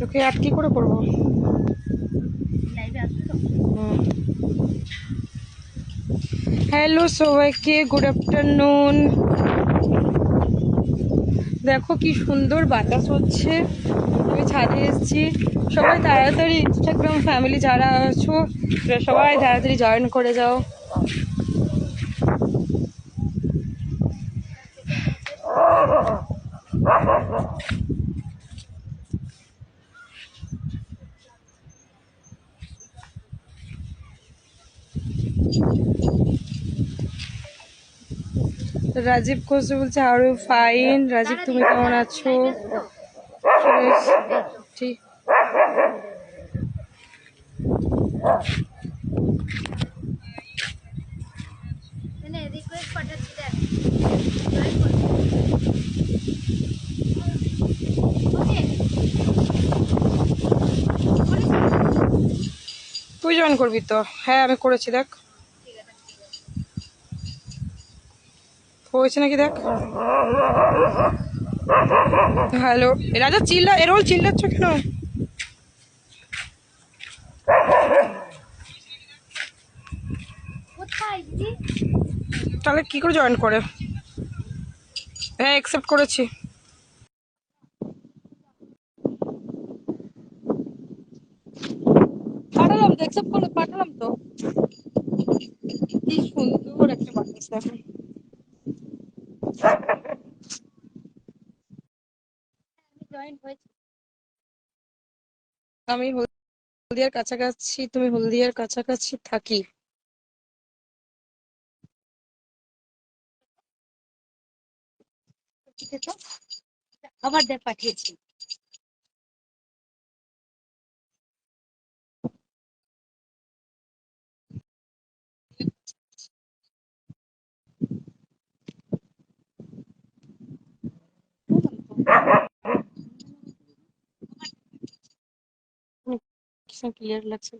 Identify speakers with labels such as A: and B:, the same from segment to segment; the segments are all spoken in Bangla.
A: তোকে আর কি করে করব? হ্যালো সবাইকে গুড আফটারনুন দেখো কি সুন্দর বাতাস হচ্ছে আমি ছাদে এসেছি। সবাই তাড়াতাড়ি ইনস্টাগ্রাম ফ্যামিলি যারা আছো সবাই তাড়াতাড়ি জয়েন করে যাও। রাজীব ঘোষ বলছে, আরও ফাইন। রাজীব, তুমি কেমন আছো? ঠিক। তুই করবি তো? হ্যাঁ আমি করেছি, দেখ
B: ঠিক আছে ঠিক আছে
A: হয়েছে নাকি দেখ? হ্যালো রাজা চিল্লা এরোল চিল্লাচ্ছ কেন? তাহলে কি করে জয়েন করে? হ্যাঁ অ্যাকসেপ্ট করেছি। পাঠালাম তো অ্যাকসেপ্ট করে পাঠালাম তো। কি সুন্দর একটা বাতাস দেখো
B: আমি জয়েন হয়েছি?
A: আমি হলদিয়ার কাছাকাছি তুমি হলদিয়ার কাছাকাছি থাকি।
B: আবার দেখ পাঠিয়েছি।
A: কিসব ক্লিয়ার লাগছে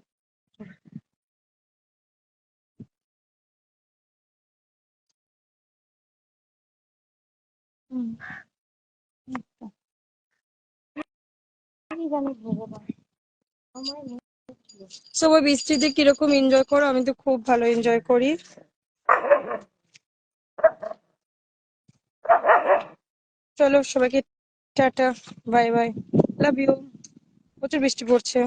A: সবাই বৃষ্টিতে কীরকম এনজয় করো? আমি তো খুব ভালো এনজয় করি। চলো সবাইকে tata, bye bye love you প্রচুর বৃষ্টি পড়ছে।